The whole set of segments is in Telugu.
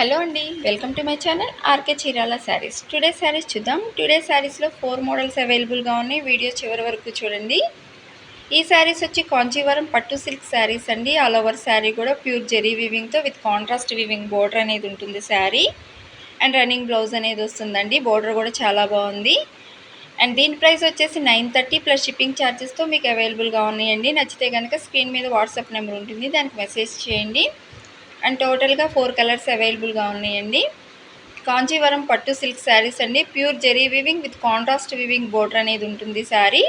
హలో అండి welcome to my channel RK Chirala sarees. Today sarees చూద్దాం. టుడే శారీస్లో ఫోర్ మోడల్స్ అవైలబుల్గా ఉన్నాయి. వీడియో చివరి వరకు చూడండి. ఈ శారీస్ వచ్చి కాంచీవరం పట్టు సిల్క్ శారీస్ అండి. ఆల్ ఓవర్ శారీ కూడా ప్యూర్ జెరీ వివింగ్తో విత్ కాంట్రాస్ట్ వివింగ్ బోర్డర్ అనేది ఉంటుంది శారీ. అండ్ రన్నింగ్ బ్లౌజ్ అనేది వస్తుందండి. బోర్డర్ కూడా చాలా బాగుంది. అండ్ దీని ప్రైస్ వచ్చేసి నైన్ థర్టీ ప్లస్ షిప్పింగ్ ఛార్జెస్తో మీకు అవైలబుల్గా ఉన్నాయండి. నచ్చితే కనుక స్క్రీన్ మీద వాట్సాప్ నెంబర్ ఉంటుంది. దానికి మెసేజ్ చేయండి. అండ్ టోటల్గా ఫోర్ కలర్స్ అవైలబుల్గా ఉన్నాయండి. కాంచీవరం పట్టు సిల్క్ శారీస్ అండి. Pure zari weaving with contrast weaving border అనేది ఉంటుంది శారీ.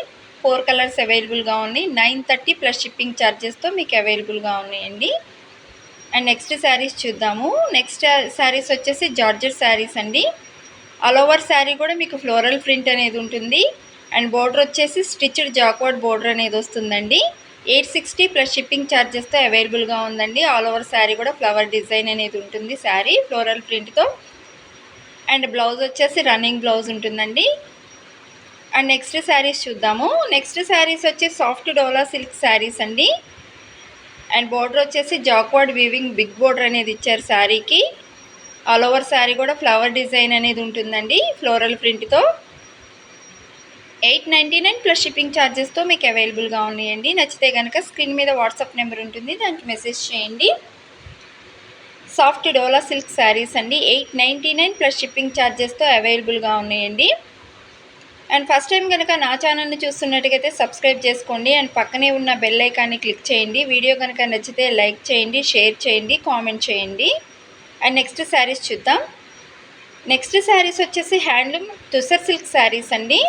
ఫోర్ కలర్స్ అవైలబుల్గా ఉన్నాయి. నైన్ థర్టీ ప్లస్ షిప్పింగ్ ఛార్జెస్తో మీకు అవైలబుల్గా ఉన్నాయండి. అండ్ నెక్స్ట్ శారీస్ చూద్దాము. నెక్స్ట్ శారీస్ వచ్చేసి జార్జెట్ శారీస్ అండి. ఆల్ ఓవర్ శారీ కూడా మీకు ఫ్లోరల్ ప్రింట్ అనేది ఉంటుంది. అండ్ బోర్డర్ వచ్చేసి స్టిచ్డ్ జాక్వర్డ్ బోర్డర్ అనేది వస్తుందండి. ఎయిట్ సిక్స్టీ ప్లస్ షిప్పింగ్ ఛార్జెస్తో అవైలబుల్గా ఉందండి. ఆల్ ఓవర్ శారీ కూడా ఫ్లవర్ డిజైన్ అనేది ఉంటుంది శారీ ఫ్లోరల్ ప్రింట్తో అండ్ బ్లౌజ్ వచ్చేసి రన్నింగ్ బ్లౌజ్ ఉంటుందండి. అండ్ నెక్స్ట్ శారీస్ చూద్దాము. నెక్స్ట్ శారీస్ వచ్చి సాఫ్ట్ డోలా సిల్క్ శారీస్ అండి. అండ్ బోర్డర్ వచ్చేసి జాక్వర్డ్ వీవింగ్ బిగ్ బోర్డర్ అనేది ఇచ్చారు శారీకి ఆల్ ఓవర్ శారీ కూడా ఫ్లవర్ డిజైన్ అనేది ఉంటుందండి floral ప్రింట్తో eight ninety nine plus shipping ఛార్జెస్తో మీకు అవైలబుల్గా ఉన్నాయండి. నచ్చితే కనుక స్క్రీన్ మీద వాట్సాప్ నెంబర్ ఉంటుంది. దానికి మెసేజ్ చేయండి. సాఫ్ట్ డోలా సిల్క్ శారీస్ అండి. Eight ninety nine plus shipping ఛార్జెస్తో అవైలబుల్గా ఉన్నాయండి. అండ్ ఫస్ట్ టైం కనుక నా ఛానల్ని చూస్తున్నట్టుగైతే సబ్స్క్రైబ్ చేసుకోండి. అండ్ పక్కనే ఉన్న బెల్ ఐకాన్ని క్లిక్ చేయండి. వీడియో కనుక నచ్చితే లైక్ చేయండి షేర్ చేయండి కామెంట్ చేయండి. అండ్ నెక్స్ట్ శారీస్ చూద్దాం. నెక్స్ట్ శారీస్ వచ్చేసి హ్యాండ్లూమ్ తుసర్ సిల్క్ శారీస్ అండి.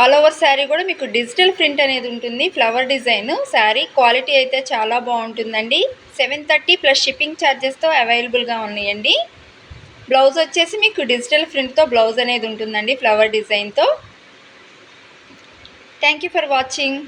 ఆల్ ఓవర్ శారీ కూడా మీకు డిజిటల్ ప్రింట్ అనేది ఉంటుంది ఫ్లవర్ డిజైన్ శారీ క్వాలిటీ అయితే చాలా బాగుంటుందండి. సెవెన్ థర్టీ ప్లస్ షిప్పింగ్ ఛార్జెస్తో అవైలబుల్గా ఉన్నాయండి. బ్లౌజ్ వచ్చేసి మీకు డిజిటల్ ప్రింట్తో బ్లౌజ్ అనేది ఉంటుందండి ఫ్లవర్ డిజైన్తో థ్యాంక్ యూ ఫర్ వాచింగ్